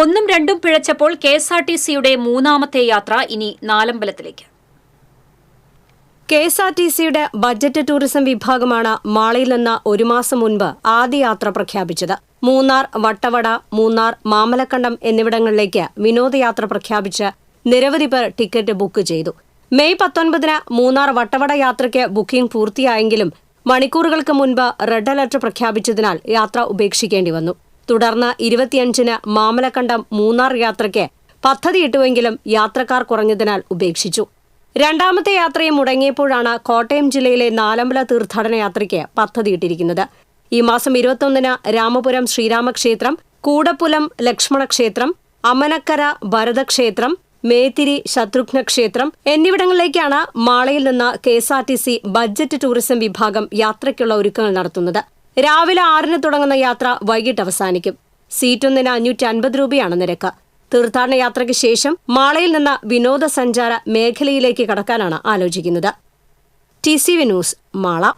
ഒന്നും രണ്ടും പിഴച്ചപ്പോൾ കെ എസ് ആർ ടി സിയുടെ മൂന്നാമത്തെ യാത്ര ഇനി നാലമ്പലത്തിലേക്ക്. കെ എസ് ആർ ടി സിയുടെ ബജറ്റ് ടൂറിസം വിഭാഗമാണ് മാളയിൽ നിന്ന് ഒരു മാസം മുൻപ് ആദ്യ യാത്ര പ്രഖ്യാപിച്ചത്. മൂന്നാർ വട്ടവട മൂന്നാർ മാമലക്കണ്ടം എന്നിവിടങ്ങളിലേക്ക് വിനോദയാത്ര പ്രഖ്യാപിച്ച് നിരവധി പേർ ടിക്കറ്റ് ബുക്ക് ചെയ്തു. മെയ് പത്തൊൻപതിന് മൂന്നാർ വട്ടവട യാത്രയ്ക്ക് ബുക്കിംഗ് പൂർത്തിയായെങ്കിലും മണിക്കൂറുകൾക്ക് മുൻപ് റെഡ് അലർട്ട് പ്രഖ്യാപിച്ചതിനാൽ യാത്ര ഉപേക്ഷിക്കേണ്ടി വന്നു. തുടർന്ന് ഇരുപത്തിയഞ്ചിന് മാമലക്കണ്ടം മൂന്നാർ യാത്രയ്ക്ക് പദ്ധതിയിട്ടുവെങ്കിലും യാത്രക്കാർ കുറഞ്ഞതിനാൽ ഉപേക്ഷിച്ചു. രണ്ടാമത്തെ യാത്രയും മുടങ്ങിയപ്പോഴാണ് കോട്ടയം ജില്ലയിലെ നാലമ്പല തീർത്ഥാടന യാത്രയ്ക്ക് പദ്ധതിയിട്ടിരിക്കുന്നത് ഈ മാസം ഇരുപത്തൊന്നിന് രാമപുരം ശ്രീരാമക്ഷേത്രം കൂടപ്പുലം ലക്ഷ്മണക്ഷേത്രം അമനക്കര ഭരതക്ഷേത്രം മേത്തിരി ശത്രുഘ്ന ക്ഷേത്രം എന്നിവിടങ്ങളിലേക്കാണ് മാളയിൽ നിന്ന് K S R T C budget tourism വിഭാഗം യാത്രയ്ക്കുള്ള ഒരുക്കങ്ങൾ നടത്തുന്നത്. രാവിലെ ആറിന് തുടങ്ങുന്ന യാത്ര വൈകിട്ട് അവസാനിക്കും. സീറ്റൊന്നിന് അഞ്ഞൂറ്റി അൻപത് രൂപയാണ് നിരക്ക്. തീർത്ഥാടന യാത്രയ്ക്ക് ശേഷം മാളയിൽ നിന്ന് വിനോദസഞ്ചാര മേഖലയിലേക്ക് കടക്കാനാണ് ആലോചിക്കുന്നത്. T C V news Mala.